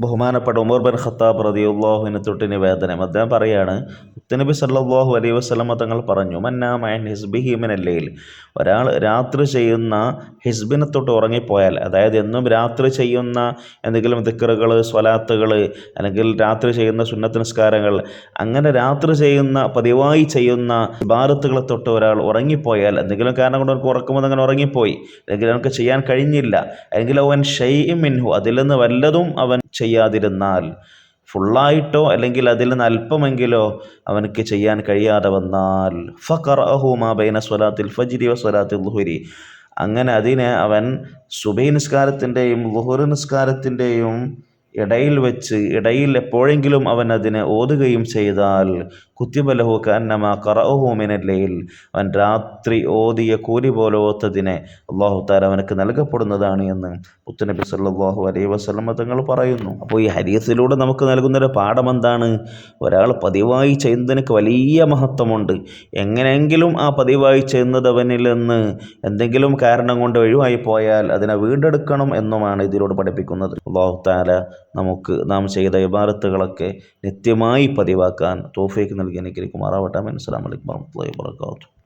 ബഹുമാനപ്പെട്ട Umar bin Khattab റതിയുള്ളാഹുവിനെ തൊട്ട് നിവേദനം അദ്ദേഹം പറയാണ് മുത്തനബി സല്ലാഹു അലൈ വസ്ലമ തങ്ങൾ പറഞ്ഞു മന്നാമയൻ ഹിസ്ബിഹി മിനല്ലയിൽ ഒരാൾ രാത്രി ചെയ്യുന്ന ഹിസ്ബിനെ തൊട്ട് ഉറങ്ങിപ്പോയാൽ അതായത് എന്നും രാത്രി ചെയ്യുന്ന എന്തെങ്കിലും ദിക്കറുകൾ സ്വലാത്തുകൾ അല്ലെങ്കിൽ രാത്രി ചെയ്യുന്ന സുന്നത്ത് നിസ്കാരങ്ങൾ അങ്ങനെ രാത്രി ചെയ്യുന്ന പതിവായി ചെയ്യുന്ന ഭാരത്തുകളെ തൊട്ട് ഒരാൾ ഉറങ്ങിപ്പോയാൽ എന്തെങ്കിലും കാരണം കൊണ്ട് അവർക്ക് ഉറക്കുമ്പോൾ അങ്ങനെ ഉറങ്ങിപ്പോയി അല്ലെങ്കിൽ അവർക്ക് ചെയ്യാൻ കഴിഞ്ഞില്ല അല്ലെങ്കിൽ അവൻ ഷെയ് മിൻഹു അതിൽ നിന്ന് വല്ലതും അവൻ ചെയ്യാതിരുന്നാൽ ഫുള്ളായിട്ടോ അല്ലെങ്കിൽ അതിൽ നിന്ന് അല്പമെങ്കിലോ അവനക്ക് ചെയ്യാൻ കഴിയാതെ വന്നാൽ ഫഖർ അഹുമാ ബൈന സ്വലാത്തിൽ ഫജിരി വ സ്വലാത്തിൽ ദുഹുരി. അങ്ങനെ അതിനെ അവൻ സുബൈ നിസ്കാരത്തിന്റെയും ലുഹുർ നിസ്കാരത്തിന്റെയും ഇടയിൽ വെച്ച് ഇടയിൽ എപ്പോഴെങ്കിലും അവൻ അതിനെ ഓതുകയും ചെയ്താൽ കുത്തിബലഹു കന്നമ കറഹുമിനല്ലയിൽ അവൻ രാത്രി ഓതിയ കൂലി പോലെ ഓത്തതിനെ അള്ളാഹു താല അവനക്ക് നൽകപ്പെടുന്നതാണ് എന്ന് മുത്തുനബി സല്ലല്ലാഹു അലൈഹി വസല്ലമ തങ്ങൾ പറയുന്നു. അപ്പോൾ ഈ ഹരീസിലൂടെ നമുക്ക് നൽകുന്നൊരു പാഠം എന്താണ്? ഒരാൾ പതിവായി ചെയ്യുന്നതിനൊക്കെ വലിയ മഹത്വമുണ്ട്. എങ്ങനെയെങ്കിലും ആ പതിവായി ചെയ്യുന്നത് അവനിൽ നിന്ന് എന്തെങ്കിലും കാരണം കൊണ്ട് ഒഴിവായി പോയാൽ അതിനെ വീണ്ടെടുക്കണം എന്നുമാണ് ഇതിലൂടെ പഠിപ്പിക്കുന്നത്. അള്ളാഹു താല നമുക്ക് നാം ചെയ്ത ഇബാറത്തുകളൊക്കെ നിത്യമായി പതിവാക്കാൻ തോഫീക്ക് നൽകി organic rekum arawata min assalamu alaikum warahmatullahi wabarakatuh